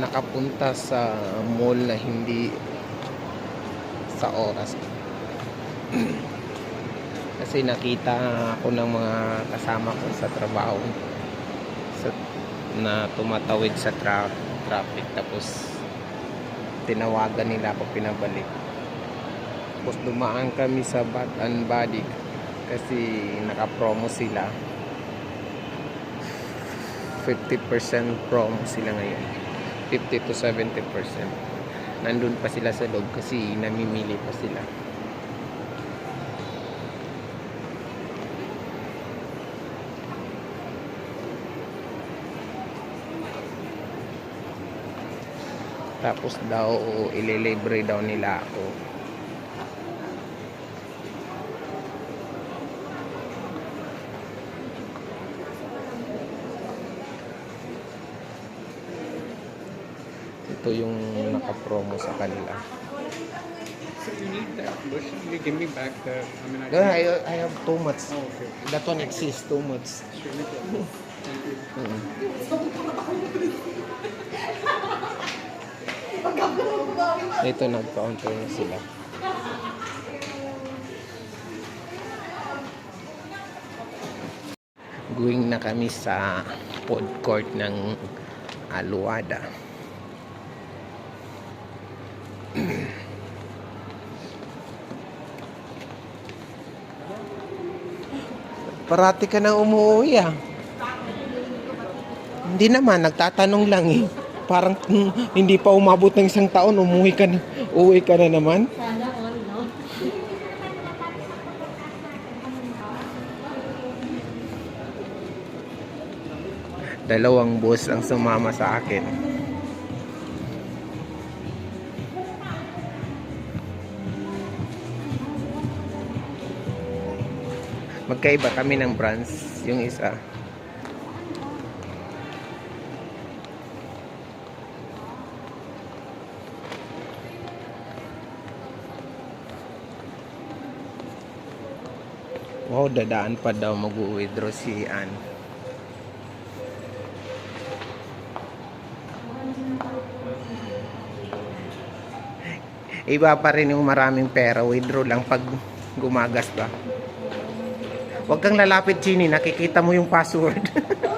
nakapunta sa mall na hindi sa oras. Kasi nakita ako ng mga kasama ko sa trabaho sa, na tumatawid sa tra- traffic tapos tinawagan nila ako pinabalik. Tapos dumaan kami sa Bat and Body kasi naka-promo sila. 50% promo sila ngayon. 50 to 70%. Nandun pa sila sa loob kasi namimili pa sila. Tapos daw ililibre daw nila ako. Ito yung naka-promo sa kanila. So you need that bush. You give me back the. I mean, I. No, I, I have too much. Oh, okay. That one exists too much. Sure, no problem. Thank you. Mm. Ito nag-counter na sila. Going na kami sa food court ng Aluada. Parati ka na umuwi ah. Hindi naman, nagtatanong lang eh. Parang mm, hindi pa umabot ng isang taon, umuwi ka na, uwi ka na naman. Sana all, no? Dalawang boss ang sumama sa akin. Magkaiba kami ng branch, yung isa. Wow, dadaan pa daw mag-withdraw si Ann. Iba pa rin yung maraming pera. Withdraw lang pag gumagas ba. Huwag kang lalapit, Chini. Nakikita mo yung password.